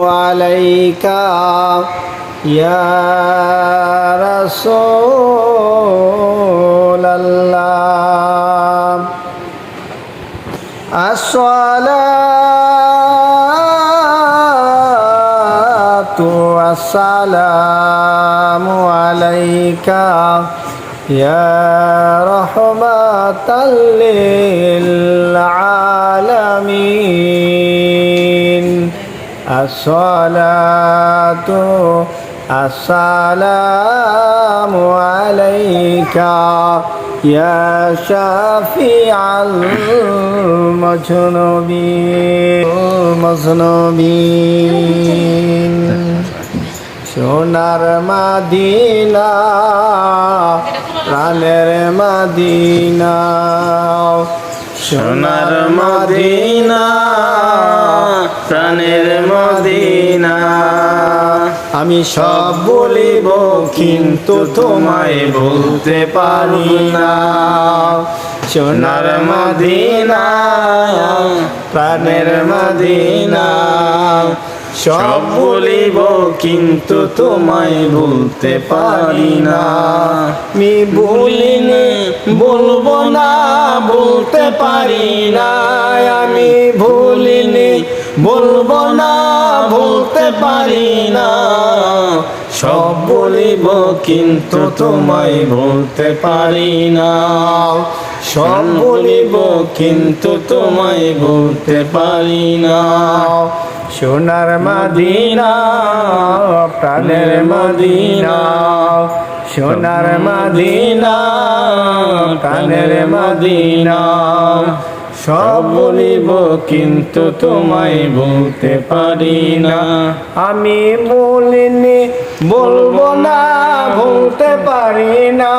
عليك يا رسول الله. الصلاة والسلام عليك يا رحمة للعالمين. الصلاة السلام عليك يا شفيع المجنوبين المذنوبين সোনার মাদিনা প্রাণের মাদিনা সোনার মদিনা প্রাণের মদিনা আমি সব বলিব, কিন্তু তোমায় বলতে পারি না। সোনার মাদিনা, প্রাণের মাদিনা। সব বলিব, কিন্তু তোমায় বলতে পারি না। আমি ভুলিনি, বলব না, বলতে পারি না। আমি ভুলিনি, বলব না, বলতে পারি না। সব বলিব, কিন্তু তোমায় বলতে পারি না। সব বলিব, কিন্তু তোমায় বলতে পারি না। সোনার মাদিনা, প্রাণের মাদিনা। সোনার মাদিনা, প্রাণের মাদিনা। সব বলিব, কিন্তু তোমায় বলতে পারি না। আমি বলিনি, বলব না, বলতে পারি না।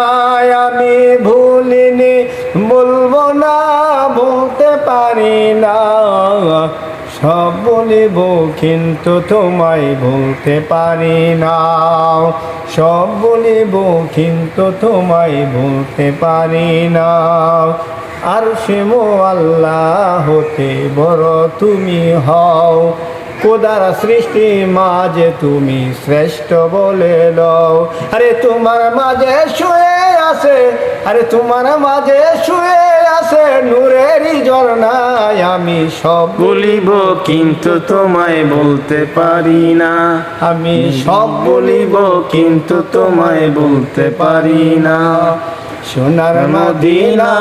আমি ভুলিনি, বলব না, বলতে পারি না। সব বলিব, কিন্তু তোমায় বলতে পারি না। সব বলিব, কিন্তু তোমায় বলতে পারি না। আর সেমো আল্লাহ হতে বড় তুমি হও। কোদার সৃষ্টি মাঝে তুমি শ্রেষ্ঠ বলে লও। আরে তোমার মাঝে শুয়ে আছে আরে তোমার মাঝে শুয়ে আছে নূরেরই ঝর্ণায় আমি সব বলিব কিন্তু তোমায় বলতে পারি না। আমি সব বলিব কিন্তু তোমায় বলতে পারি না। সোনার মদিনা,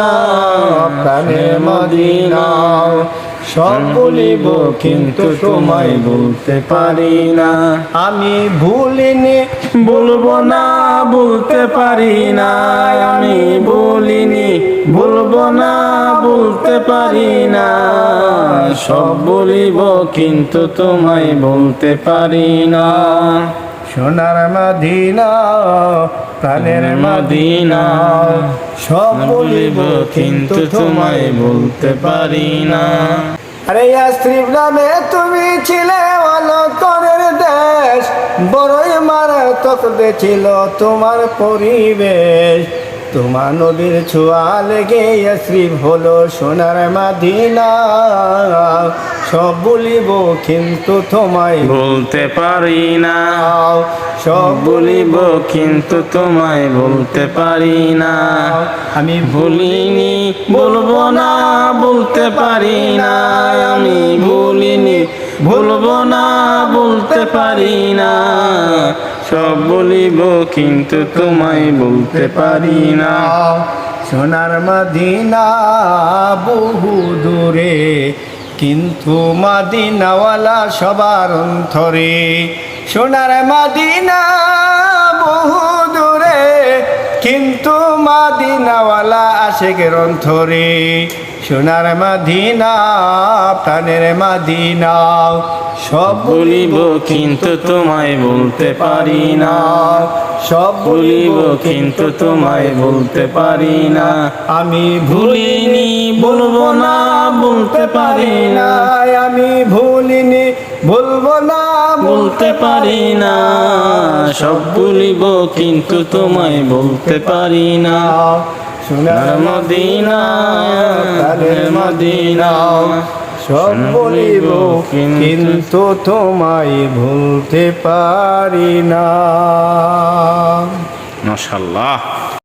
প্রাণের মদিনা। সব বলিব কিন্তু তোমায় বলতে পারি না। আমি ভুলিনি বলব না বলতে পারি না। আমি বলিনি বলব না বলতে পারি না। সব বলিব কিন্তু তোমায় বলতে পারি না। সোনার মদিনা প্রাণের মদিনা সব বলিব কিন্তু তোমায় বলতে পারি না। আরে স্ত্রী নামে তুমি ছিলে অন্তরের দেশ বড়ই মারাত্মক ছিল তোমার পরিবেশ। তোমার নদীর ছোঁয়া লেগে ইয়াস্ত্রিব হলো সোনার মাদিনা। সব বলিব কিন্তু তোমায় বলতে পারি না। সব বলিব কিন্তু তোমায় বলতে পারি না। আমি ভুলিনি বলব না বলতে পারি না। আমি ভুলিনি বলব না, বলতে পারি না। সব বলিব, কিন্তু তোমায় বলতে পারি না। সোনার মদিনা বহু দূরে, কিন্তু মাদিনাওয়ালা সবার অন্তরে। সোনার মাদিনা বহু দূরে, কিন্তু মাদিনাওয়ালা আশেকের অন্তরে। সোনার মদিনা প্রাণের মদিনা সব বলিব কিন্তু তোমায় বলতে পারি না। সব বলিব কিন্তু তোমায় বলতে পারি না। আমি ভুলিনি বলব না বলতে পারি না। আমি ভুলিনি বলব না বলতে পারি না। সব বলিব কিন্তু তোমায় বলতে পারি না। সোনার মদিনা তাদের মদিনা সব বলিব কিন্তু তোমায় ভুলতে পারি না। মাশাল্লাহ।